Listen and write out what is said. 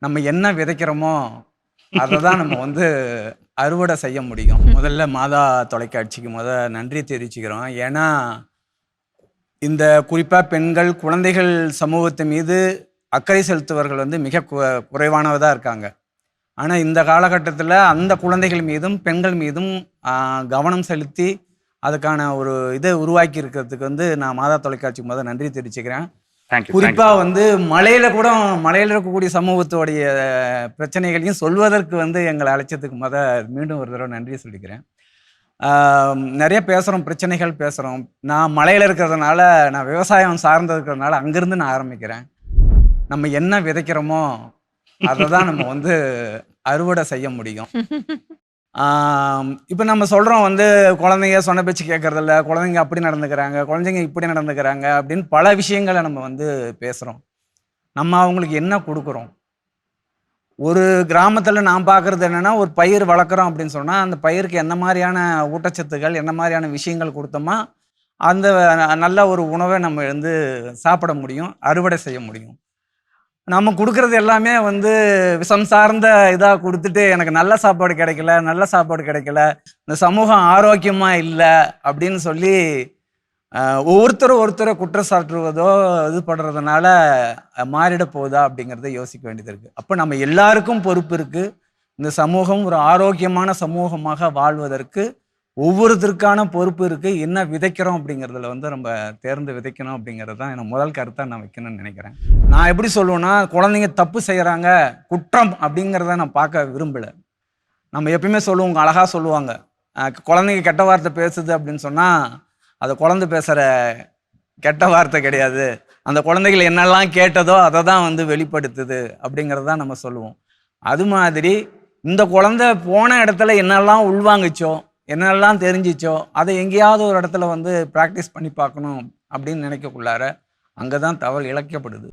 நம்ம என்ன விதைக்கிறோமோ அதை தான் நம்ம வந்து அறுவடை செய்ய முடியும். முதல்ல மாதா தொலைக்காட்சிக்கு முத நன்றி தெரிவிச்சுக்கிறோம். ஏன்னா இந்த குறிப்பாக பெண்கள் குழந்தைகள் சமூகத்து மீது அக்கறை செலுத்துவர்கள் வந்து மிக கு- குறைவானவதாக இருக்காங்க. ஆனால் இந்த காலகட்டத்தில் அந்த குழந்தைகள் மீதும் பெண்கள் மீதும் கவனம் செலுத்தி அதுக்கான ஒரு இதை உருவாக்கி இருக்கிறதுக்கு வந்து நான் மாதா தொலைக்காட்சிக்கு முதல் நன்றி தெரிவிச்சுக்கிறேன். குறிப்பா வந்து மலையில கூட மலையில இருக்கக்கூடிய சமூகத்தோடைய பிரச்சனைகளையும் சொல்வதற்கு வந்து எங்களை அழைச்சதுக்கு முத மீண்டும் ஒரு தடவை நன்றி சொல்லிக்கிறேன். நிறைய பேசுகிறோம் பிரச்சனைகள் பேசுகிறோம் நான் மலையில் இருக்கிறதுனால நான் விவசாயம் சார்ந்து இருக்கிறதுனால அங்கேருந்து நான் ஆரம்பிக்கிறேன். நம்ம என்ன விதைக்கிறோமோ அதை தான் நம்ம வந்து அறுவடை செய்ய முடியும். இப்போ நம்ம சொல்கிறோம் வந்து குழந்தைங்க சொன்ன பேச்சு கேட்கறதில்ல குழந்தைங்க அப்படி நடந்துக்கிறாங்க குழந்தைங்க இப்படி நடந்துக்கிறாங்க அப்படின்னு பல விஷயங்களை நம்ம வந்து பேசுகிறோம் நம்ம அவங்களுக்கு என்ன கொடுக்குறோம்? ஒரு கிராமத்தில் நான் பார்க்குறது என்னென்னா ஒரு பயிர் வளர்க்குறோம் அப்படின்னு சொன்னால் அந்த பயிருக்கு என்ன மாதிரியான ஊட்டச்சத்துக்கள் என்ன மாதிரியான விஷயங்கள் கொடுத்தோமா அந்த நல்ல ஒரு உணவை நம்ம வந்து சாப்பிட முடியும் அறுவடை செய்ய முடியும். நம்ம கொடுக்கறது எல்லாமே வந்து விஷம் சார்ந்த இதாக கொடுத்துட்டு எனக்கு நல்ல சாப்பாடு கிடைக்கல நல்ல சாப்பாடு கிடைக்கல இந்த சமூகம் ஆரோக்கியமாக இல்லை அப்படின்னு சொல்லி ஒவ்வொருத்தரும் ஒருத்தரை குற்றம் சாட்டுவதோ இது பண்ணுறதுனால மாறிட போகுதா அப்படிங்கிறத யோசிக்க வேண்டியது இருக்குது அப்போ நம்ம எல்லாருக்கும் பொறுப்பு இருக்குது இந்த சமூகம் ஒரு ஆரோக்கியமான சமூகமாக வாழ்வதற்கு ஒவ்வொருத்தருக்கான பொறுப்பு இருக்குது என்ன விதைக்கிறோம் அப்படிங்கிறதுல வந்து நம்ம தேர்ந்து விதைக்கணும் அப்படிங்கிறது தான் எனக்கு முதல் கருத்தாக நான் வைக்கணும்னு நினைக்கிறேன். நான் எப்படி சொல்லுவேன்னா குழந்தைங்க தப்பு செய்கிறாங்க குற்றம் அப்படிங்கிறத நான் பார்க்க விரும்பலை. நம்ம எப்பயுமே சொல்லுவோம் அழகாக சொல்லுவாங்க. குழந்தைங்க கெட்ட வார்த்தை பேசுது அப்படின்னு சொன்னால் அது குழந்தை பேசுகிற கெட்ட வார்த்தை கிடையாது. அந்த குழந்தைகள் என்னெல்லாம் கேட்டதோ அதை தான் வந்து வெளிப்படுத்துது அப்படிங்கிறது தான் நம்ம சொல்லுவோம். அது மாதிரி இந்த குழந்தை போன இடத்துல என்னெல்லாம் உள்வாங்குச்சோ என்னெல்லாம் தெரிஞ்சிச்சோ அதை எங்கேயாவது ஒரு இடத்துல வந்து ப்ராக்டிஸ் பண்ணி பார்க்கணும் அப்படின்னு நினைக்கக்குள்ளார அங்கே தான் தவறு இழைக்கப்படுது.